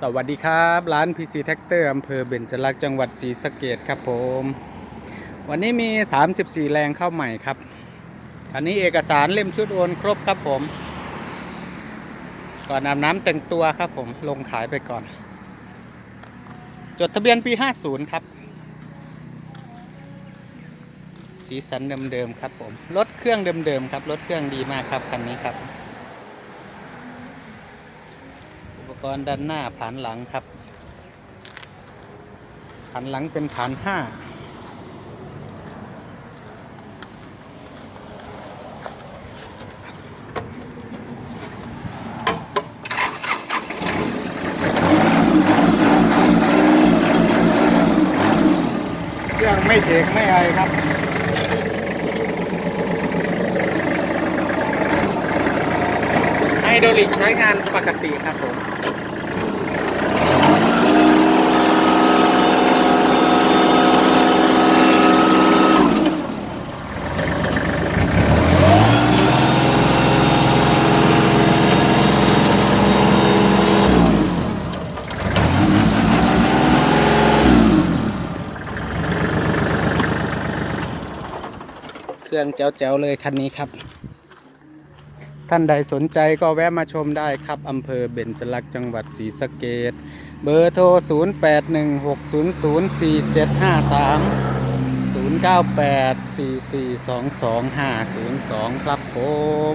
สวัสดีครับ ร้าน PC t ท็กเตอร์อำเภอเบญจลักษณ์จังหวัดศรีสะเกดครับผม วันนี้มี 34 แรงเข้าใหม่ครับอันนี้เอกสารเล่มชุดโอนครบครับผม ก่อนอาบน้ำแต่งตัวครับผมลงขายไปก่อน จดทะเบียนปี 50 ครับ สีสันเดิมๆครับผม รถเครื่องเดิมๆครับ รถเครื่องดีมากครับคันนี้ครับ อุป กรณ์ด้านหน้าผานหลังครับผานหลังเป็นผานห้าเครื่องไม่เสกไม่อะไรครับ ไฮโดรลิกใช้งานปกติครับผมเครื่องแจ๋วๆเลยคันนี้ครับ ท่านใดสนใจก็แวะมาชมได้ครับอำเภอเบญจลักษณ์จังหวัดศรีสะเกดเบอร์โทร 0816004753 0984422502 ครับผม